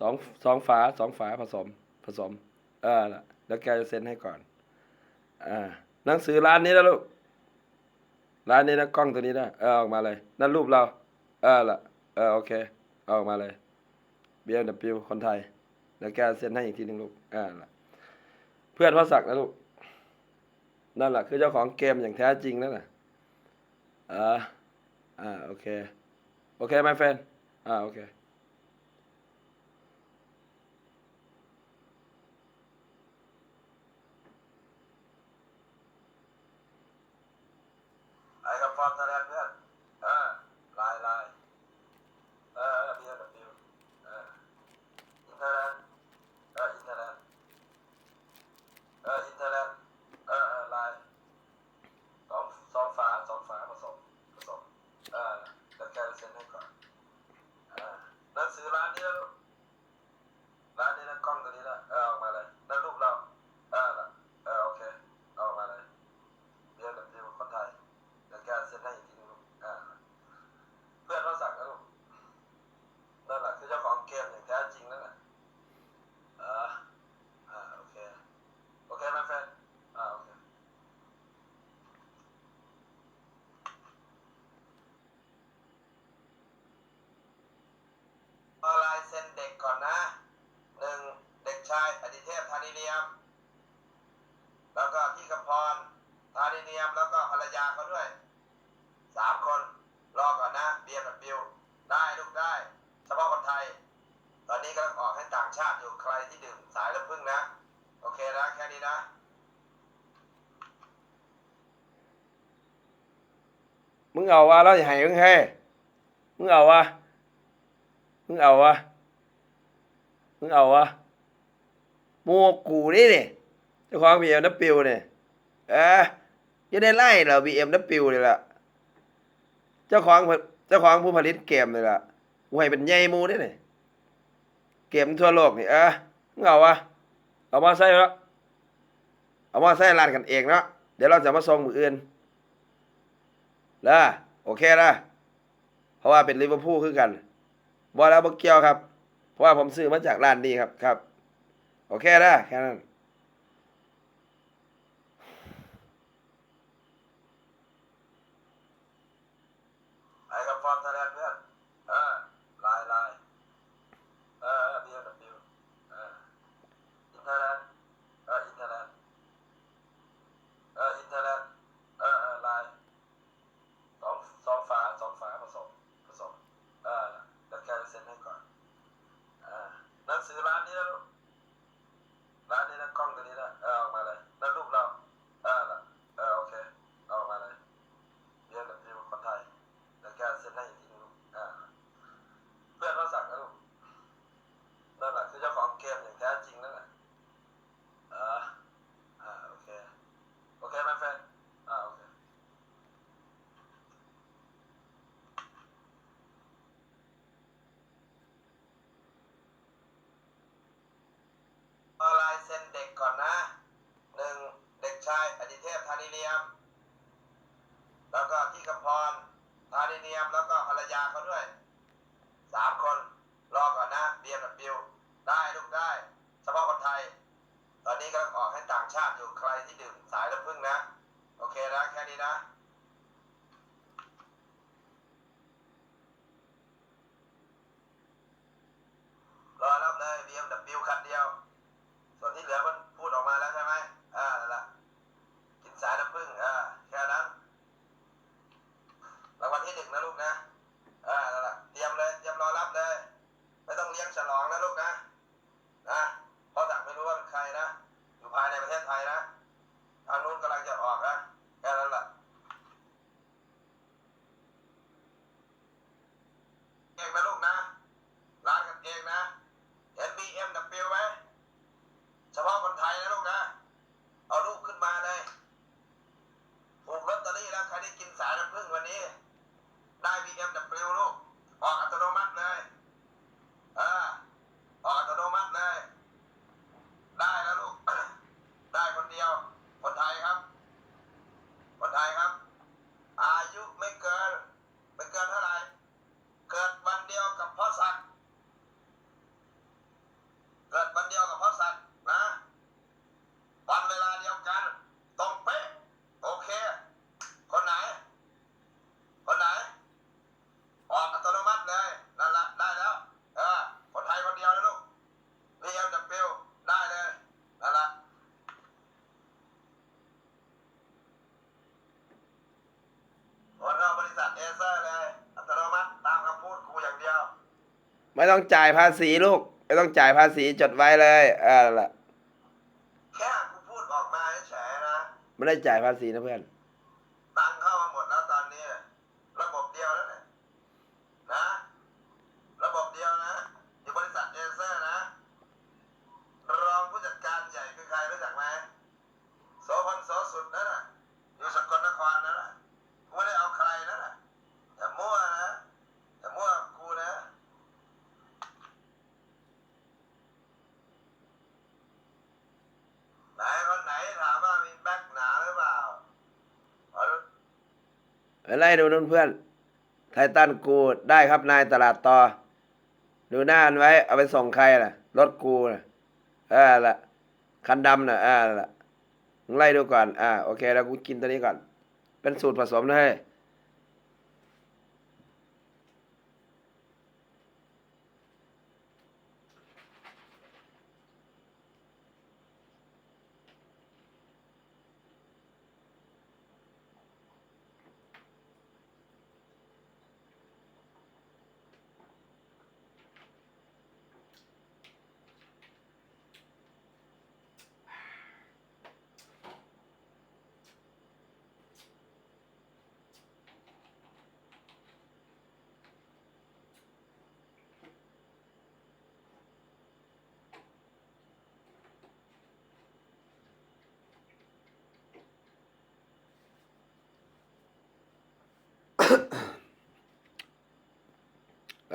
สองสองฝาสองฝาผสมผสม เออละแล้วแกจะเซ็นให้ก่อน อ่า หนังสือร้านนี้นะลูก ร้านนี้นะกล้องตัวนี้นะเออออกมาเลย นั่นรูปเรา เออละเออโอเคเอาออกมาเลย BMW คนไทย แล้วแกเซ็นให้อีกทีหนึ่งลูก อ่าละเพื่อนพ่อศักดิ์นะลูก นั่นแหละคือเจ้าของเกมอย่างแท้จริงนั่นแหละอ่าอ่าโอเค โอเค my friend อ่าโอเค ออไลน์ไลน์เออเออพีเอกับฟิวเอออินเทอร์แลนด์เอออินเทอร์แลนด์เอออินเทอร์แลนด์เออเออไลน์สองสองฝาสองฝาผสมผสม เออแล้วแกจะเซ็นให้ก่อนเออหนังสือร้านนี้นะลูกร้านนี้นะกล้องตัวนี้นะเออออกมาเลยนั่นรูปเรา เออน่ะเออโอเคเอาออกมาเลยเรียนกับฟิวคนไทย เดี๋ยวแกเซ็นให้อีกทีนึงลูกอ่าเพื่อนเราสั่งนะลูกนั่นแหละคือเจ้าของเกมอย่างแท้จริงนั่นแหละอ่าอ่าโอเค โอเคไหมแฟนอ่าโอเค เซ็นเด็กก่อนนะหนึ่งเด็กชายอดิเทพธานิเนียม แล้วก็พี่กำพรธานิเนียมแล้วก็ภรรยาเขาด้วยสามคนรอก่อนนะเบียร์กับบิวได้ลูกได้เฉพาะคนไทย ตอนนี้กำลังออกให้ต่างชาติอยู่ใครที่ดื่มสายน้ำผึ้งนะ โอเคนะแค่นี้นะมึงเอาวะแล้วอย่าให้มึงให้มึงเอาวะมึงเอาวะ มึงเอาวะโมกูนี่เนี่ยเจ้าของบีเอ็มนับปิวเนี่ยเออยังได้ไล่เหรอบีเอ็มนับปิวเลยล่ะ เจ้าของเจ้าของผู้ผลิตเกมเลยล่ะกูให้เป็นใหญ่มูนี่นี่ยเกมทั่วโลกนี่เออมึงเอาวะเอามาใส่แล้วเอามาใส่ร้านกันเองเนาะเดี๋ยวเราจะมาส่งมืออื่นนะโอเคนะเพราะว่าเป็นลิเวอร์พูลคือกันบอแล้วบ่เกียวครับ เพราะว่าผมซื้อมาจากร้านนี้ครับครับ โอเคนะแค่นั้น traerá ต้องจ่ายภาษีลูก ไม่ต้องจ่ายภาษีจดไว้เลยเออนั่นแหละแค่กูพูดออกมาเฉยๆนะไม่ได้จ่ายภาษีนะเพื่อน ตังค์เข้ามาหมดแล้วตอนนี้ ระบบเดียวแล้วเนี่ยนะ ระบบเดียวนะอยู่บริษัทเอเซอร์นะ รองผู้จัดการใหญ่คือใครรู้จักไหมโสพลโสสุดนั่นน่ะอยู่สกลนครนั่นน่ะกูไม่ได้เอาใครนั่นน่ะอย่ามั่วนะอย่ามั่วกับกูนะ ไหนคนไหนถามว่ามีแบ็คหนาหรือเปล่าเอาดู ไล่ดูนู่นเพื่อน ไททันกูได้ครับนายตลาดต่อ ดูหน้าอันไว้ เอาไปส่งใครล่ะ รถกูน่ะเออละคันดำน่ะเออละไล่ดูก่อน อ่า โอเค แล้วกูกินตัวนี้ก่อน เป็นสูตรผสมนะเฮ้ย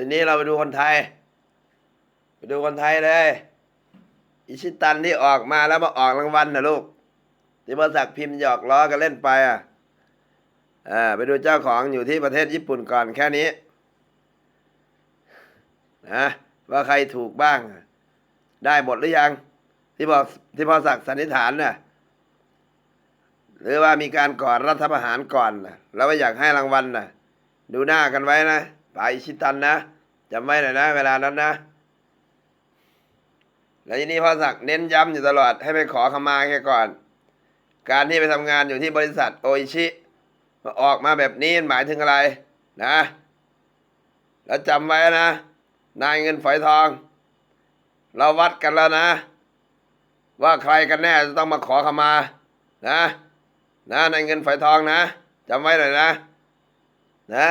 ทีนี้เราไปดูคนไทย ไปดูคนไทยเลย อิชิตันที่ออกมาแล้วมาออกรางวัลนะลูกที่บริษัทพิมพ์หยอกล้อกันเล่นไปอะอ่าไปดูเจ้าของอยู่ที่ประเทศญี่ปุ่นก่อนแค่นี้นะว่าใครถูกบ้าง ได้หมดหรือยัง ที่บอกที่พ่อศักดิ์สันนิษฐานน่ะหรือว่ามีการก่อนรัฐประหารก่อนนะแล้วว่าอยากให้รางวัลน่ะ ดูหน้ากันไว้นะ ไปอิชิตันนะจำไว้หน่อยนะ เวลานั้นนะ แล้วทีนี้พ่อศักเน้นย้ำอยู่ตลอดให้ไปขอขมาแกก่อน การที่ไปทำงานอยู่ที่บริษัทโออิชิมาออกมาแบบนี้หมายถึงอะไรนะ แล้วจำไว้นะ นายเงินฝอยทอง เราวัดกันแล้วนะ ว่าใครกันแน่จะต้องมาขอขมานะนะนายเงินฝอยทองนะจำไว้หน่อยนะ นะ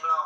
เ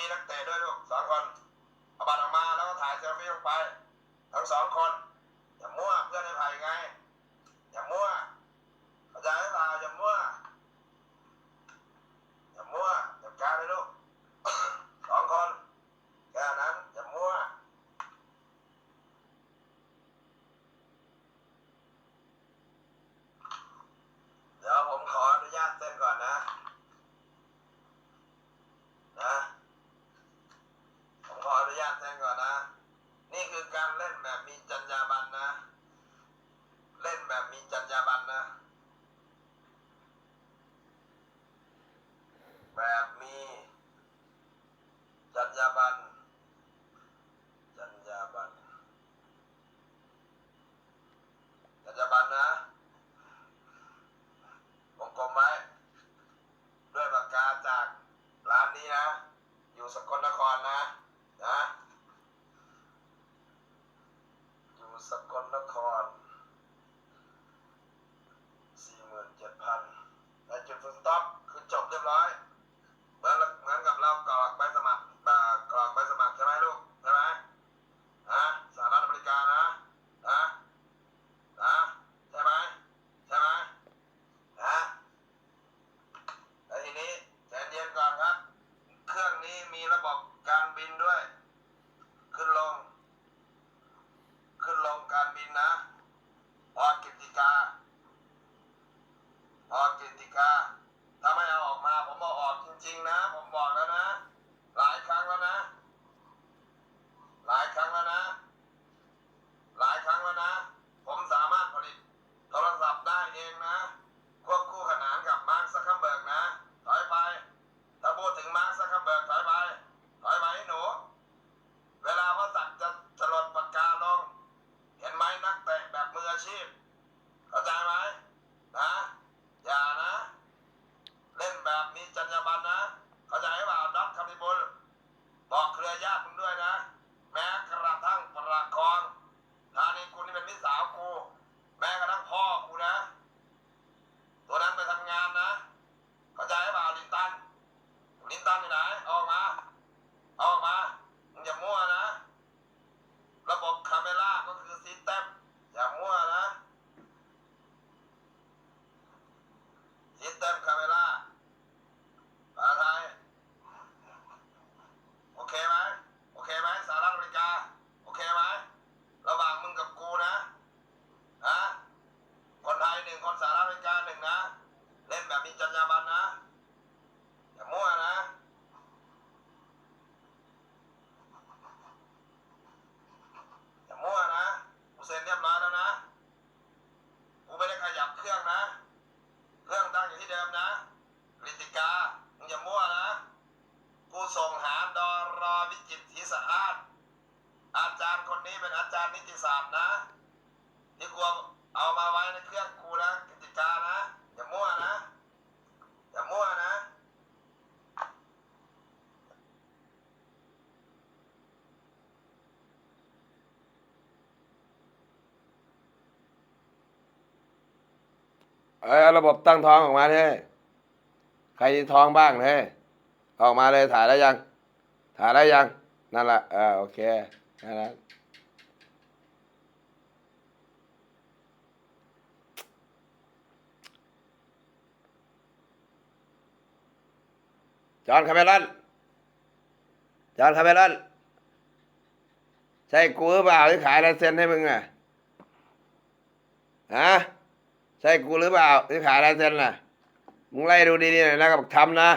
มีนักเตะด้วยลูกสองคนเอาบัตรออกมาแล้วก็ถ่ายเซลฟี่ลงไป ทั้งสองคนอย่ามั่วเพื่อนในไผ่ไง นี่คือการเล่นแบบมีจรรยาบรรณนะ เล่นแบบมีจรรยาบรรณนะ แบบมีจรรยาบรรณจรรยาบรรณจรรยาบรรณนะวงกลมไว้ด้วยปากกาจากร้านนี้นะ อยู่สกลนครนะ นะ อยู่ สกลนครสี่หมื่นเจ็ดพันและจุดฟุตสต็อปคือจบเรียบร้อย เหมือนเหมือนกับเรากรอกใบสมัครอ่ากรอกใบสมัครใช่ไหมลูก ใช่ไหมนะสหรัฐอเมริกานะ นะ นะ ใช่ไหม ใช่ไหม นะแล้วทีนี้ใจเย็นก่อนครับ เครื่องนี้มีระบบการบินด้วย ขึ้นลง ขึ้นลงการบินนะออกกิจติกา ออกกิจติกา ถ้าไม่เอาออกมาผมเอาออกจริงๆนะ ผมบอกแล้วนะ หลายครั้งแล้วนะ หลายครั้งแล้วนะ หลายครั้งแล้วนะ ผมสามารถผลิตโทรศัพท์ได้เองนะ ควบคู่ขนานกับมาร์คซักเคอร์เบิร์กนะ ถอยไป ถ้าพูดถึงมาร์คซักเคอร์เบิร์กถอยไป ถอยไปให้หนู เวลาพ่อสักดิ์จะจะหลดปากกาลง เห็นไหมนักเตะแบบมืออาชีพ เข้าใจไหมนะ อย่านะ เล่นแบบ มีจรรยาบรรณนะ เข้าใจเปล่าด็อกคำนิบุลบอกเครือญาติมึงด้วยนะ แม้กระทั่งประคองธานีกูนี่เป็นพี่สาวกู แม้กระทั่งพ่อกูนะ ตัวนั้นไปทำงานนะ เข้าใจเปล่าลินตัน ลินตันอยู่ไหนเอาออกมาเอาออกมามึงอย่ามั่วนะ ระบบคาเมล่าก็คือซิสเต็มอย่ามั่วนะซิสเต็มคาเมล่าภาษาไทยโอเคไหมโอเคไหมสหรัฐอเมริกา โอเคไหมระหว่างมึงกับกูนะนะ คนไทยหนึ่งคนสหรัฐอเมริกาหนึ่งนะ เล่นแบบมีจรรยาบรรณนะ อย่ามั่วนะ อย่ามั่วนะกูเซ็นเรียบร้อยแล้วนะ กูไม่ได้ขยับเครื่องนะ เครื่องตั้งอยู่ที่เดิมนะกฤติกา มึงอย่ามั่วนะ กูส่งหาดอรอวิจิตรศรีสะอาด อาจารย์คน นิติศาสตร์นะที่กูเอามาไว้ในเครื่องกูนะกติกานะอย่ามั่วนะอย่ามั่วนะเออระบบตั้งท้องออกมาเลยใครท้องบ้างเลยออกมาเลยถ่ายแล้ยัง ถ่ายแล้ยัง นั่นแหละเออโอเคแค่นั้น จอห์นคาเมรอนจอห์นคาเมรอนใช่กูหรือเปล่าที่ขายลายเซ็นให้มึงอะฮะใช่กูหรือเปล่าที่ขายลายเซ็นน่ะมึงไล่ดูดีๆหน่อยนะกับทำนะ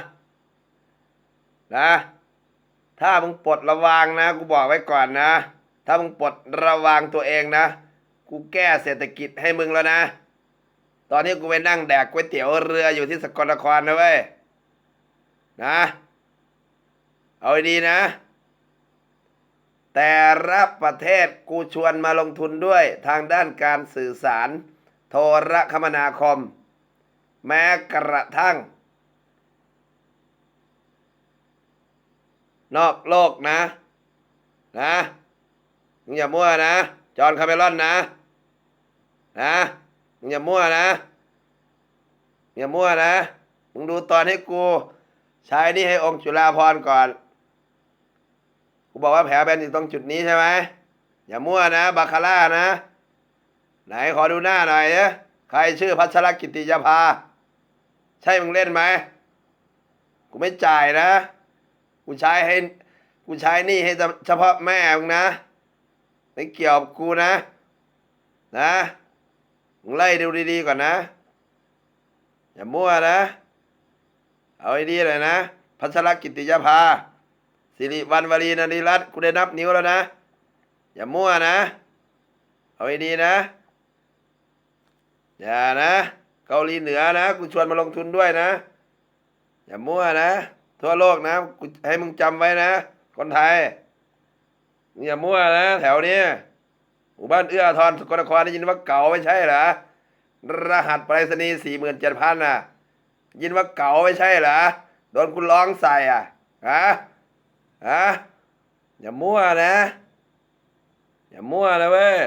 นะ ถ้ามึงปลดระวางนะ กูบอกไว้ก่อนนะ ถ้ามึงปลดระวางตัวเองนะ กูแก้เศรษฐกิจให้มึงแล้วนะ ตอนนี้กูไปนั่งแดกก๋วยเตี๋ยวเรืออยู่ที่สกลนครนะเว้ย นะ เอาดีนะ แต่รับประเทศกูชวนมาลงทุนด้วยทางด้านการสื่อสาร โทรคมนาคม แม้กระทั่ง นอกโลกนะ นะมึงอย่ามั่วนะ จอห์นคาเมรอนนะ นะมึงอย่ามั่วนะอย่ามั่วนะ มึงดูตอนให้กู ใช้นี่ให้องค์จุฬาภรก่อนกูบอกว่าแผลเป็นอยู่ตรงจุดนี้ใช่ไหมอย่ามั่วนะบาคาร่านะ ไหนขอดูหน้าหน่อยนะใครชื่อพัชรกิติยาภา ใช่มึงเล่นไหมกูไม่จ่ายนะ กูใช้ให้กูใช้นี่ให้เฉพาะแม่มึงนะ ไม่เกี่ยวกับกูนะ นะมึงไล่ดูดีๆก่อนนะ อย่ามั่วนะ เอาไอ้ดีเลยนะ พัชรกิติยาภาสิริวันวรีนริรัตน์กูได้นับนิ้วแล้วนะ อย่ามั่วนะ เอาไอ้ดีนะ อย่านะ เกาหลีเหนือนะ กูชวนมาลงทุนด้วยนะ อย่ามั่วนะ ทั่วโลกนะกูให้มึงจำไว้นะ คนไทยอย่ามั่วนะ แถวนี้หมู่บ้านเอื้อทอาทรสกลนครได้ยินว่าเก่าไม่ใช่เหรอรหัสไปรษณีย์สี่หมื่นเจ็ดพันน่ะ ยินว่าเก่าไม่ใช่เหรอโดนคุณร้องใส่อะฮะฮะอย่ามั่วนะ อย่ามั่วนะเว้ย